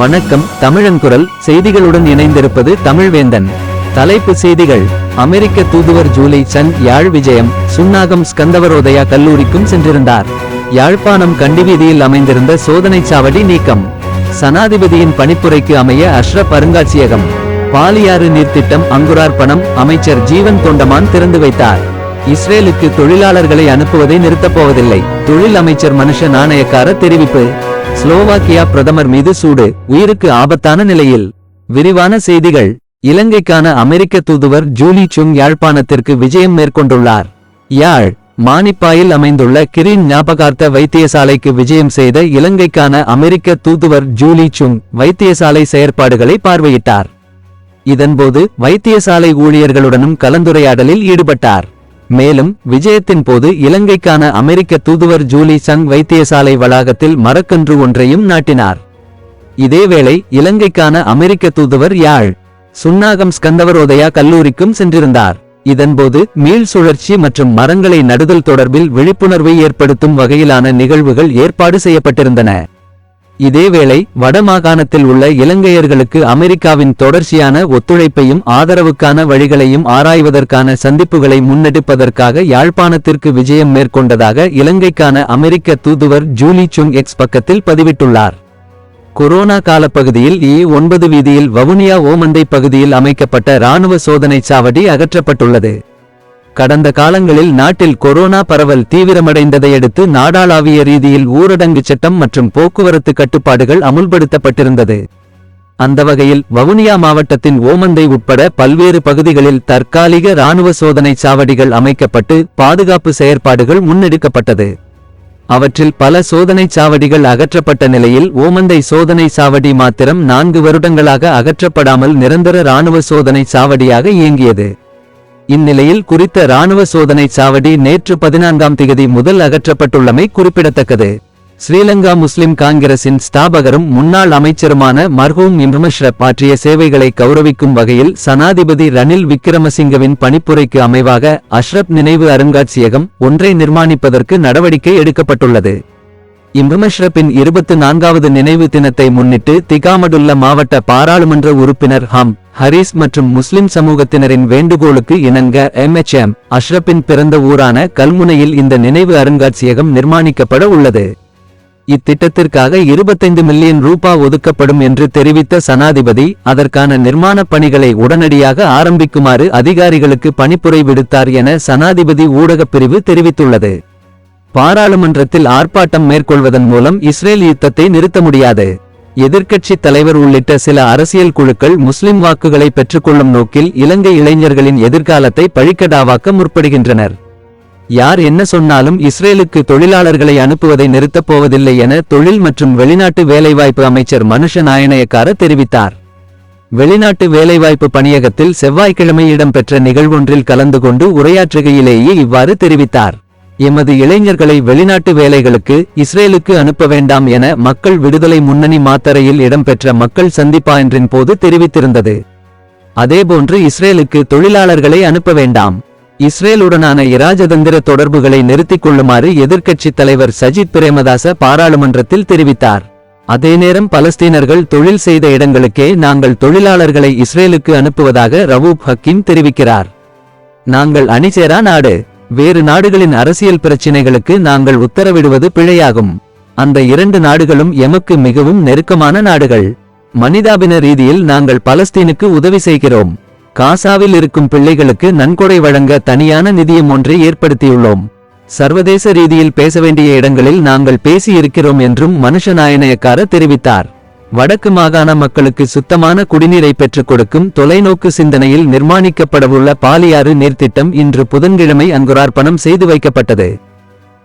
வணக்கம் தமிழன்குரல். செய்திகளுடன் இணைந்திருப்பது தமிழ்வேந்தன். தலைப்பு செய்திகள். அமெரிக்க தூதுவர் ஜூலை சன் யாழ் விஜயம். சுன்னாகம் ஸ்கந்தவரோதயா கல்லூரிக்கும் சென்றிருந்தார். யாழ்ப்பாணம் கண்டிவீதியில் அமைந்திருந்த சோதனை சாவடி நீக்கம். சனாதிபதியின் பணிப்புரைக்கு அமைய அஷ்ரப் அருங்காட்சியகம். பாலியாறு நீர்த்திட்டம் அங்குரார்ப்பணம் அமைச்சர் ஜீவன் தொண்டமான் திறந்து வைத்தார். இஸ்ரேலுக்கு தொழிலாளர்களை அனுப்புவதை நிறுத்தப் போவதில்லை. தொழில் அமைச்சர் மனுஷ நாணயக்கார தெரிவிப்பு. ஸ்லோவாக்கியா பிரதமர் மீது சூடு உயிருக்கு ஆபத்தான நிலையில். விரிவான செய்திகள் இலங்கைக்கான அமெரிக்க தூதுவர் ஜூலி சுங் யாழ்ப்பாணத்திற்கு விஜயம் மேற்கொண்டுள்ளார். யாழ் மானிப்பாயில் அமைந்துள்ள கிரீன் ஞாபகார்த்த வைத்தியசாலைக்கு விஜயம் செய்த இலங்கைக்கான அமெரிக்க தூதுவர் ஜூலி சுங் வைத்தியசாலை செயற்பாடுகளை பார்வையிட்டார். இதன்போது வைத்தியசாலை ஊழியர்களுடனும் கலந்துரையாடலில் ஈடுபட்டார். மேலும் விஜயத்தின் போது இலங்கைக்கான அமெரிக்க தூதுவர் ஜூலி சங் வைத்தியசாலை வளாகத்தில் மரக்கன்று ஒன்றையும் நாட்டினார். இதேவேளை இலங்கைக்கான அமெரிக்க தூதுவர் யாழ் சுன்னாகம் ஸ்கந்தவரோதயா கல்லூரிக்கும் சென்றிருந்தார். இதன்போது மீள் சுழற்சி மற்றும் மரங்களை நடுதல் தொடர்பில் விழிப்புணர்வை ஏற்படுத்தும் வகையிலான நிகழ்வுகள் ஏற்பாடு செய்யப்பட்டிருந்தன. இதேவேளை வடமாகாணத்தில் உள்ள இலங்கையர்களுக்கு அமெரிக்காவின் தொடர்ச்சியான ஒத்துழைப்பையும் ஆதரவுக்கான வழிகளையும் ஆராய்வதற்கான சந்திப்புகளை முன்னெடுப்பதற்காக யாழ்ப்பாணத்திற்கு விஜயம் மேற்கொண்டதாக இலங்கைக்கான அமெரிக்க தூதுவர் ஜூலி சுங் எக்ஸ் பக்கத்தில் பதிவிட்டுள்ளார். கொரோனா காலப்பகுதியில் இ ஒன்பது வீதியில் வவுனியா ஓமந்தை பகுதியில் அமைக்கப்பட்ட இராணுவ சோதனைச் சாவடி அகற்றப்பட்டுள்ளது. கடந்த காலங்களில் நாட்டில் கொரோனா பரவல் தீவிரமடைந்ததையடுத்து நாடாளாவிய ரீதியில் ஊரடங்கு சட்டம் மற்றும் போக்குவரத்து கட்டுப்பாடுகள் அமுல்படுத்தப்பட்டிருந்தது. அந்த வகையில் வவுனியா மாவட்டத்தின் ஓமந்தை உட்பட பல்வேறு பகுதிகளில் தற்காலிக இராணுவ சோதனைச் சாவடிகள் அமைக்கப்பட்டு பாதுகாப்பு செயற்பாடுகள் முன்னெடுக்கப்பட்டது. அவற்றில் பல சோதனை சாவடிகள் அகற்றப்பட்ட நிலையில் ஓமந்தை சோதனை சாவடி மாத்திரம் நான்கு வருடங்களாக அகற்றப்படாமல் நிரந்தர இராணுவ சோதனை சாவடியாக இயங்கியது. இந்நிலையில் குறித்த இராணுவ சோதனை சாவடி நேற்று பதினான்காம் திகதி முதல் அகற்றப்பட்டுள்ளமை குறிப்பிடத்தக்கது. ஸ்ரீலங்கா முஸ்லிம் காங்கிரசின் ஸ்தாபகரும் முன்னாள் அமைச்சருமான மர்ஹூம் இம்ரமஷ்ரப் ஆற்றிய சேவைகளை கௌரவிக்கும் வகையில் சனாதிபதி ரணில் விக்கிரமசிங்கவின் பணிப்புரைக்கு அமைவாக அஷ்ரப் நினைவு அருங்காட்சியகம் ஒன்றை நிர்மாணிப்பதற்கு நடவடிக்கை எடுக்கப்பட்டுள்ளது. இம்ரமஷ்ரப்பின் இருபத்து நான்காவது நினைவு தினத்தை முன்னிட்டு திகாமடுல்ல மாவட்ட பாராளுமன்ற உறுப்பினர் ஹம் ஹரிஸ் மற்றும் முஸ்லிம் சமூகத்தினரின் வேண்டுகோளுக்கு இணங்க எம்எச்எம் அஷ்ரப்பின் பிறந்த ஊரான கல்முனையில் இந்த நினைவு அருங்காட்சியகம் நிர்மாணிக்கப்பட உள்ளது. இத்திட்டத்திற்காக இருபத்தைந்து மில்லியன் ரூபா ஒதுக்கப்படும் என்று தெரிவித்த சனாதிபதி அதற்கான நிர்மாணப் பணிகளை உடனடியாக ஆரம்பிக்குமாறு அதிகாரிகளுக்கு பணிப்புரை விடுத்தார் என சனாதிபதி ஊடகப் பிரிவு தெரிவித்துள்ளது. பாராளுமன்றத்தில் ஆர்ப்பாட்டம் மேற்கொள்வதன் மூலம் இஸ்ரேல் யுத்தத்தை நிறுத்த முடியாது. எதிர்க்கட்சி தலைவர் உள்ளிட்ட சில அரசியல் குழுக்கள் முஸ்லிம் வாக்குகளை பெற்றுக்கொள்ளும் நோக்கில் இலங்கை இளைஞர்களின் எதிர்காலத்தை பழிக்கடாவாக்க முற்படுகின்றனர். யார் என்ன சொன்னாலும் இஸ்ரேலுக்கு தொழிலாளர்களை அனுப்புவதை நிறுத்தப் போவதில்லை என தொழில் மற்றும் வெளிநாட்டு வேலைவாய்ப்பு அமைச்சர் மனுஷ நாயனயக்கார தெரிவித்தார். வெளிநாட்டு வேலைவாய்ப்பு பணியகத்தில் செவ்வாய்க்கிழமை இடம்பெற்ற நிகழ்வொன்றில் கலந்து கொண்டு உரையாற்றுகையிலேயே இவ்வாறு தெரிவித்தார். எமது இளைஞர்களை வெளிநாட்டு வேலைகளுக்கு இஸ்ரேலுக்கு அனுப்ப வேண்டாம் என மக்கள் விடுதலை முன்னணி மாத்தரையில் இடம்பெற்ற மக்கள் சந்திப்பாயின்றின் போது தெரிவித்திருந்தது. அதேபோன்று இஸ்ரேலுக்கு தொழிலாளர்களை அனுப்ப வேண்டாம். இஸ்ரேலுடனான இராஜதந்திர தொடர்புகளை நிறுத்திக் கொள்ளுமாறு எதிர்க்கட்சித் தலைவர் சஜித் பிரேமதாச பாராளுமன்றத்தில் தெரிவித்தார். அதே நேரம் பலஸ்தீனர்கள் தொழில் செய்த இடங்களுக்கே நாங்கள் தொழிலாளர்களை இஸ்ரேலுக்கு அனுப்புவதாக ரவூப் ஹக்கீம் தெரிவிக்கிறார். நாங்கள் அணிசேரா நாடு. வேறு நாடுகளின் அரசியல் பிரச்சினைகளுக்கு நாங்கள் உத்தரவிடுவது பிழையாகும். அந்த இரண்டு நாடுகளும் எமக்கு மிகவும் நெருக்கமான நாடுகள். மனிதாபின ரீதியில் நாங்கள் பலஸ்தீனுக்கு உதவி செய்கிறோம். காசாவில் இருக்கும் பிள்ளைகளுக்கு நன்கொடை வழங்க தனியான நிதியம் ஒன்றை ஏற்படுத்தியுள்ளோம். சர்வதேச ரீதியில் பேச வேண்டிய இடங்களில் நாங்கள் பேசியிருக்கிறோம் என்றும் மனுஷநாயனயக்கார தெரிவித்தார். வடக்கு மாகாண மக்களுக்கு சுத்தமான குடிநீரை பெற்றுக் கொடுக்கும் தொலைநோக்கு சிந்தனையில் நிர்மாணிக்கப்படவுள்ள பாலியாறு நீர்த்திட்டம் இன்று புதன்கிழமை அங்குரார்ப்பணம் செய்து வைக்கப்பட்டது.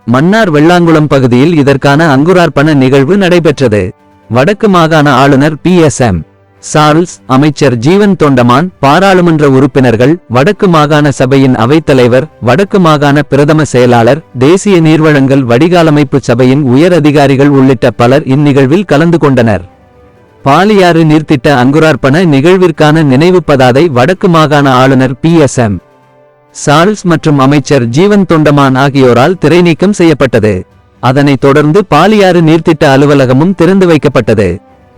மன்னார் வெள்ளாங்குளம் பகுதியில் இதற்கான அங்குரார்ப்பண நிகழ்வு நடைபெற்றது. வடக்கு மாகாண ஆளுநர் பி. எஸ். எம். சார்ல்ஸ் அமைச்சர் ஜீவன் தொண்டமான் பாராளுமன்ற உறுப்பினர்கள் வடக்கு மாகாண சபையின் அவைத்தலைவர் வடக்கு மாகாண பிரதம செயலாளர் தேசிய நீர்வழங்கல் வடிகாலமைப்பு சபையின் உயர் அதிகாரிகள் உள்ளிட்ட பலர் இந்நிகழ்வில் கலந்து கொண்டனர். பாலியாறு நீர்த்திட்ட அங்குரார்ப்பண நிகழ்விற்கான நினைவு பதாதை வடக்கு மாகாண ஆளுநர் பி எஸ் எம் சார்ல்ஸ் மற்றும் அமைச்சர் ஜீவன் தொண்டமான் ஆகியோரால் திரைநீக்கம் செய்யப்பட்டது. அதனைத் தொடர்ந்து பாலியாறு நீர்த்திட்ட அலுவலகமும் திறந்து வைக்கப்பட்டது.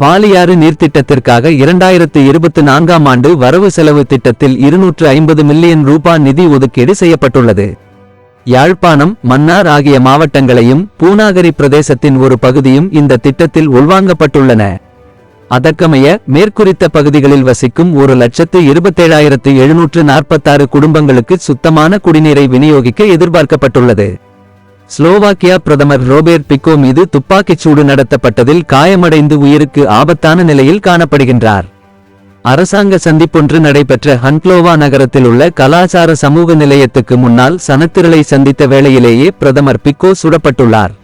பாலியாறு நீர்த்திட்டத்திற்காக இரண்டாயிரத்து இருபத்து நான்காம் ஆண்டு வரவு செலவு திட்டத்தில் இருநூற்று ஐம்பது மில்லியன் ரூபா நிதி ஒதுக்கீடு செய்யப்பட்டுள்ளது. யாழ்ப்பாணம் மன்னார் ஆகிய மாவட்டங்களையும் பூனாகரி பிரதேசத்தின் ஒரு பகுதியும் இந்த திட்டத்தில் உள்வாங்கப்பட்டுள்ளன. அதற்கமைய மேற்குறித்த பகுதிகளில் வசிக்கும் ஒரு லட்சத்து இருபத்தேழாயிரத்து எழுநூற்று நாற்பத்தாறு குடும்பங்களுக்கு சுத்தமான குடிநீரை விநியோகிக்க எதிர்பார்க்கப்பட்டுள்ளது. ஸ்லோவாக்கியா பிரதமர் ரோபேர்ட் பிக்கோ மீது துப்பாக்கிச் சூடு நடத்தப்பட்டதில் காயமடைந்து உயிருக்கு ஆபத்தான நிலையில் காணப்படுகின்றார். அரசாங்க சந்திப்பொன்று நடைபெற்ற ஹன்க்லோவா நகரத்தில் உள்ள கலாச்சார சமூக நிலையத்துக்கு முன்னால் சனத்திரளை சந்தித்த வேளையிலேயே பிரதமர் பிக்கோ சுடப்பட்டுள்ளார்.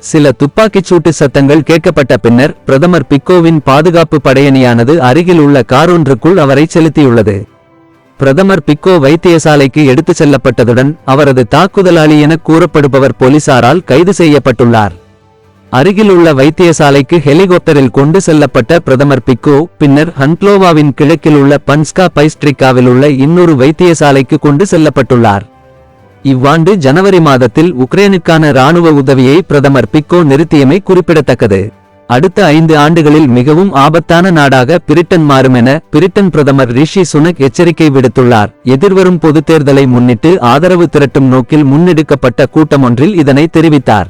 சில துப்பாக்கிச் சூட்டு சத்தங்கள் கேட்கப்பட்ட பின்னர் பிரதமர் பிக்கோவின் பாதுகாப்பு படையணியானது அருகில் உள்ள காரொன்றுக்குள் அவரை செலுத்தியுள்ளது. பிரதமர் பிக்கோ வைத்தியசாலைக்கு எடுத்துச் செல்லப்பட்டதுடன் அவரது தாக்குதலாளி என கூறப்படுபவர் போலீசாரால் கைது செய்யப்பட்டுள்ளார். அருகில் உள்ள வைத்தியசாலைக்கு ஹெலிகாப்டரில் கொண்டு செல்லப்பட்ட பிரதமர் பிக்கோ பின்னர் ஹன்க்லோவாவின் கிழக்கில் உள்ள பன்ஸ்கா பைஸ்ட்ரிக்காவில் உள்ள இன்னொரு வைத்தியசாலைக்கு கொண்டு செல்லப்பட்டுள்ளார். இவ்வாண்டு ஜனவரி மாதத்தில் உக்ரைனுக்கான ராணுவ உதவியை பிரதமர் பிக்கோ நிறுத்தியமை குறிப்பிடத்தக்கது. அடுத்த ஐந்து ஆண்டுகளில் மிகவும் ஆபத்தான நாடாக பிரிட்டன் மாறும் என பிரிட்டன் பிரதமர் ரிஷி சுனக் எச்சரிக்கை விடுத்துள்ளார். எதிர்வரும் பொதுத் தேர்தலை முன்னிட்டு ஆதரவு திரட்டும் நோக்கில் முன்னெடுக்கப்பட்ட கூட்டம் ஒன்றில் இதனை தெரிவித்தார்.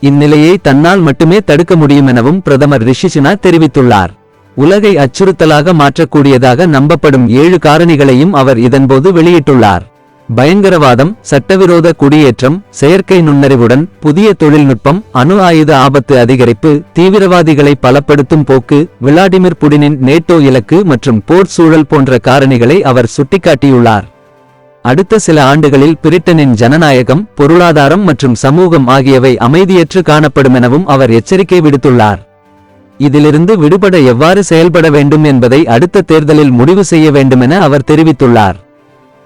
இந்நிலையை தன்னால் மட்டுமே தடுக்க முடியும் எனவும் பிரதமர் ரிஷி சுனா தெரிவித்துள்ளார். உலகை அச்சுறுத்தலாக மாற்றக்கூடியதாக நம்பப்படும் ஏழு காரணிகளையும் அவர் இதன்போது வெளியிட்டுள்ளார். பயங்கரவாதம் சட்டவிரோத குடியேற்றம் செயற்கை நுண்ணறிவுடன் புதிய தொழில்நுட்பம் அணு ஆயுத ஆபத்து அதிகரிப்பு தீவிரவாதிகளை பலப்படுத்தும் போக்கு விளாடிமிர் புடினின் நேட்டோ இலக்கு மற்றும் போர் சூழல் போன்ற காரணிகளை அவர் சுட்டிக்காட்டியுள்ளார். அடுத்த சில ஆண்டுகளில் பிரிட்டனின் ஜனநாயகம் பொருளாதாரம் மற்றும் சமூகம் ஆகியவை அமைதியற்று காணப்படும் எனவும் அவர் எச்சரிக்கை விடுத்துள்ளார். இதிலிருந்து விடுபட எவ்வாறு செயல்பட வேண்டும் என்பதை அடுத்த தேர்தலில் முடிவு செய்ய வேண்டுமென அவர் தெரிவித்துள்ளார்.